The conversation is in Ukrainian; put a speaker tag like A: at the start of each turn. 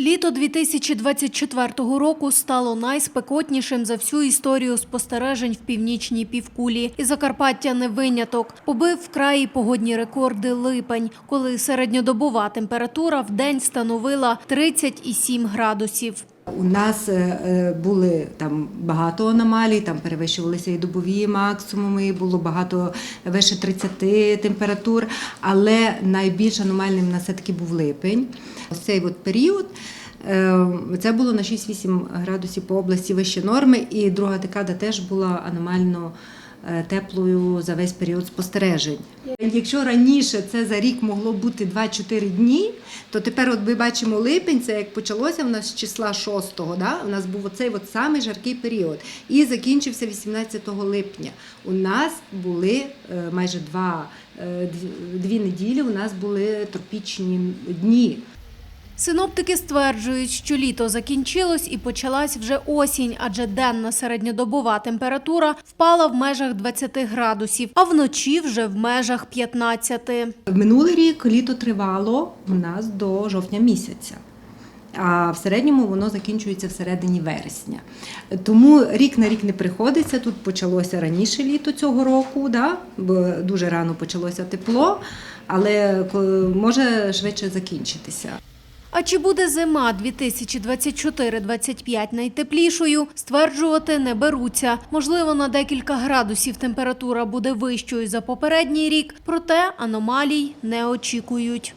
A: Літо 2024 року стало найспекотнішим за всю історію спостережень в північній півкулі. І Закарпаття не виняток. Побив вкрай і погодні рекорди липень, коли середньодобова температура в день становила 37 градусів.
B: У нас е, е, були там багато аномалій, там перевищувалися і добові максимуми, було багато вище 30 температур, але найбільш аномальним у нас все-таки був липень. Ось цей от період. е, Це було на 6-8 градусів по області вище норми, і друга декада теж була аномально е, теплою за весь період спостережень. Якщо раніше це за рік могло бути 2-4 дні, то тепер от ми бачимо липень, це як почалося в нас з числа 6-го, да? у нас був оцей от самий жаркий період. І закінчився 18 липня. У нас були е, майже два, е, дві неділі, у нас були тропічні дні.
A: Синоптики стверджують, що літо закінчилось і почалась вже осінь, адже денна середньодобова температура впала в межах 20 градусів, а вночі вже в межах 15.
B: Минулий рік літо тривало у нас до жовтня місяця. А в середньому воно закінчується всередині вересня. Тому рік на рік не приходиться. Тут почалося раніше літо цього року, да? бо дуже рано почалося тепло, але може швидше закінчитися.
A: А чи буде зима 2024-25 найтеплішою, стверджувати не беруться. Можливо, на декілька градусів температура буде вищою за попередній рік, проте аномалій не очікують.